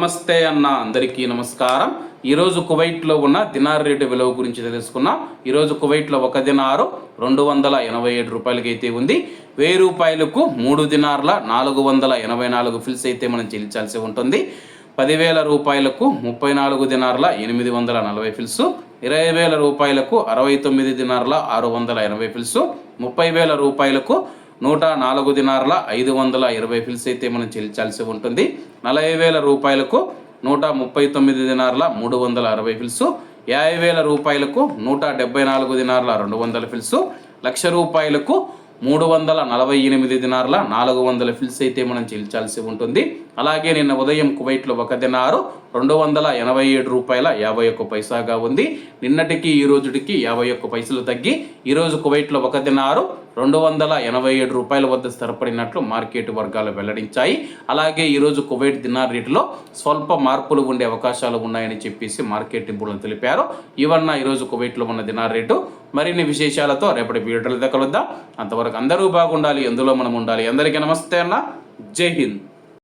నమస్తే అన్న అందరికీ నమస్కారం. ఈరోజు కువైట్లో ఉన్న దినార్ రేటు విలువ గురించి తెలుసుకున్నాం. ఈరోజు కువైట్లో ఒక దినారు రెండు వందల ఎనభై ఏడు రూపాయలకి అయితే ఉంది. వెయ్యి రూపాయలకు మూడు దినార్ల నాలుగు వందల ఎనభై నాలుగు ఫిల్స్ అయితే మనం చెల్లించాల్సి ఉంటుంది. పదివేల రూపాయలకు ముప్పై నాలుగు దినార్ల ఎనిమిది వందల నలభై ఫిల్స్ ఇరవై వేల రూపాయలకు అరవై తొమ్మిది దినార్ల ఆరు వందల ఎనభై ఫిల్స్ ముప్పై వేల రూపాయలకు నూట నాలుగు దినార్ల ఐదు వందల ఇరవై ఫిల్స్ అయితే మనం చెల్లించాల్సి ఉంటుంది. నలభై వేల రూపాయలకు నూట ముప్పై తొమ్మిది దినార్ల మూడు వందల అరవై ఫిల్స్ యాభై వేల రూపాయలకు నూట డెబ్బై నాలుగు దినార్ల రెండు వందల ఫిల్స్ లక్ష రూపాయలకు మూడు వందల నలభై ఎనిమిది దినార్ల నాలుగు వందల ఫిల్స్ అయితే మనం చెల్లించాల్సి ఉంటుంది. అలాగే నిన్న ఉదయం కువైట్లో ఒక దినారు రెండు వందల ఎనభై ఏడు రూపాయల యాభై ఒక్క పైసాగా ఉంది. నిన్నటికి ఈ రోజుటికి యాభై ఒక్క పైసలు తగ్గి ఈరోజు కువైట్లో ఒక దినారు రెండు వందల ఎనభై ఏడు రూపాయల వద్ద స్థిరపడినట్లు మార్కెట్ వర్గాలు వెల్లడించాయి. అలాగే ఈరోజు కువైట్ దినార్ రేటులో స్వల్ప మార్పులు ఉండే అవకాశాలు ఉన్నాయని చెప్పేసి మార్కెట్ నిపుణులు తెలిపారు. ఇవన్న ఈరోజు కువైట్లో ఉన్న దినార్ రేటు. మరిన్ని విశేషాలతో రేపటి వీడియోలు కలుద్దాం. అంతవరకు అందరూ బాగుండాలి ఎందులో మనం ఉండాలి. అందరికీ నమస్తే అన్న. జై హింద్.